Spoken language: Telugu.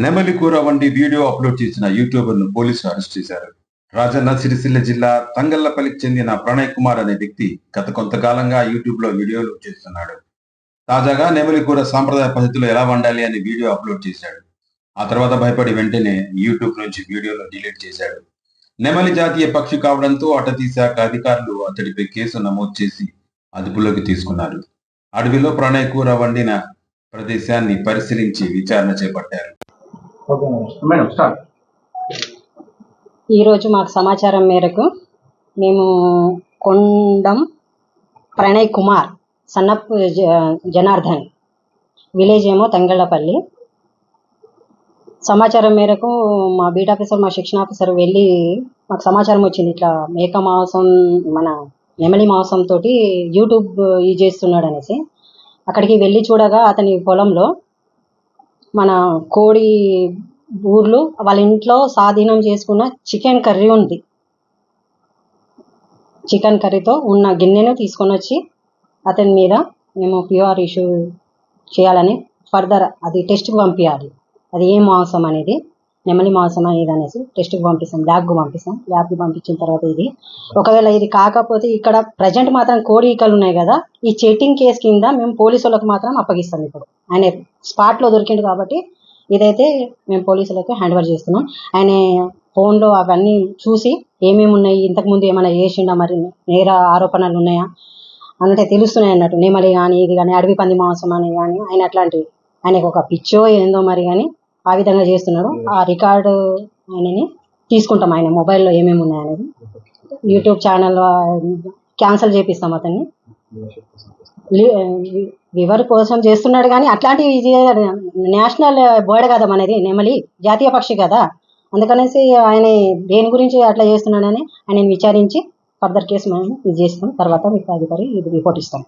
నెమలి కూర వంటి వీడియో అప్లోడ్ చేసిన యూట్యూబర్ను పోలీసులు అరెస్ట్ చేశారు. రాజన్న సిరిసిల్ల జిల్లా తంగళ్ళపల్లికి చెందిన ప్రణయ్ కుమార్ అనే వ్యక్తి గత కొంతకాలంగా యూట్యూబ్లో వీడియోలు చేస్తున్నాడు. తాజాగా నెమలి కూర సాంప్రదాయ పద్ధతిలో ఎలా వండాలి అనే వీడియో అప్లోడ్ చేశాడు. ఆ తర్వాత భయపడి వెంటనే యూట్యూబ్ నుంచి వీడియోను డిలీట్ చేశాడు. నెమలి జాతీయ పక్షి కావడంతో అటవీ అధికారులు అతడిపై కేసు నమోదు చేసి అదుపులోకి తీసుకున్నారు. అడవిలో ప్రణయ్ కూర వండిన ప్రదేశాన్ని పరిశీలించి విచారణ చేపట్టారు. మేడం. స్టార్ట్ ఈరోజు మాకు సమాచారం మేరకు మేము కొండం ప్రణయ్ కుమార్ సన్నప్ జ- జనార్దన్ విలేజ్ ఏమో తంగళ్ళపల్లి. సమాచారం మేరకు మా బీట్ ఆఫీసర్ మా శిక్షణ ఆఫీసర్ వెళ్ళి మాకు సమాచారం వచ్చింది. ఇట్లా మేక మాంసం మన నెమలి మాంసం తోటి యూట్యూబ్ యూజ్ చేస్తున్నాడు అనేసి అక్కడికి వెళ్ళి చూడగా అతని పొలంలో మన కోడి ఊర్లు వాళ్ళ ఇంట్లో స్వాధీనం చేసుకున్న చికెన్ కర్రీ ఉంది. చికెన్ కర్రీతో ఉన్న గిన్నెను తీసుకొని వచ్చి అతని మీద మేము ప్యూఆర్ ఇష్యూ చేయాలని ఫర్దర్ అది టెస్ట్కి పంపించాలి అది ఏ మాంసం అనేది నెమలి మాంసం అనేది అనేసి టెస్ట్కి పంపిస్తాం ల్యాబ్కి పంపిస్తాం. ల్యాబ్కి పంపించిన తర్వాత ఇది. ఒకవేళ ఇది కాకపోతే ఇక్కడ ప్రజెంట్ మాత్రం కోడి ఈకలు ఉన్నాయి కదా ఈ చెట్టింగ్ కేసు కింద మేము పోలీసు వాళ్ళకి మాత్రం అప్పగిస్తాం ఇప్పుడు. ఆయన స్పాట్లో దొరికిండు కాబట్టి ఇదైతే మేము పోలీసులకు హ్యాండ్ ఓవర్ చేస్తున్నాం. ఆయన ఫోన్లో అవన్నీ చూసి ఏమేమి ఉన్నాయి ఇంతకుముందు ఏమైనా చేసిండా మరి నేర ఆరోపణలు ఉన్నాయా అంటే తెలుస్తున్నాయి అన్నట్టు. నెమలి కానీ ఇది కానీ అడవి పంది మాంసం అని కానీ ఆయన అట్లాంటివి. ఆయనకు ఒక పిచ్చో ఏందో మరి కానీ ఆ విధంగా చేస్తున్నాడు. ఆ రికార్డు ఆయనని తీసుకుంటాం ఆయన మొబైల్లో ఏమేమి ఉన్నాయనేది. యూట్యూబ్ ఛానల్ క్యాన్సిల్ చేపిస్తాం అతన్ని. వివర్ కోసం చేస్తున్నాడు కానీ అట్లాంటివి నేషనల్ బర్డ్ కదా మనది నెమలి జాతీయ పక్షి కదా. అందుకనేసి ఆయన దేని గురించి అట్లా చేస్తున్నాడని ఆయన విచారించి ఫర్దర్ కేసు మనం ఇది చేస్తాం. తర్వాత మీకు అధికారి ఇది రిపోర్ట్ ఇస్తాం.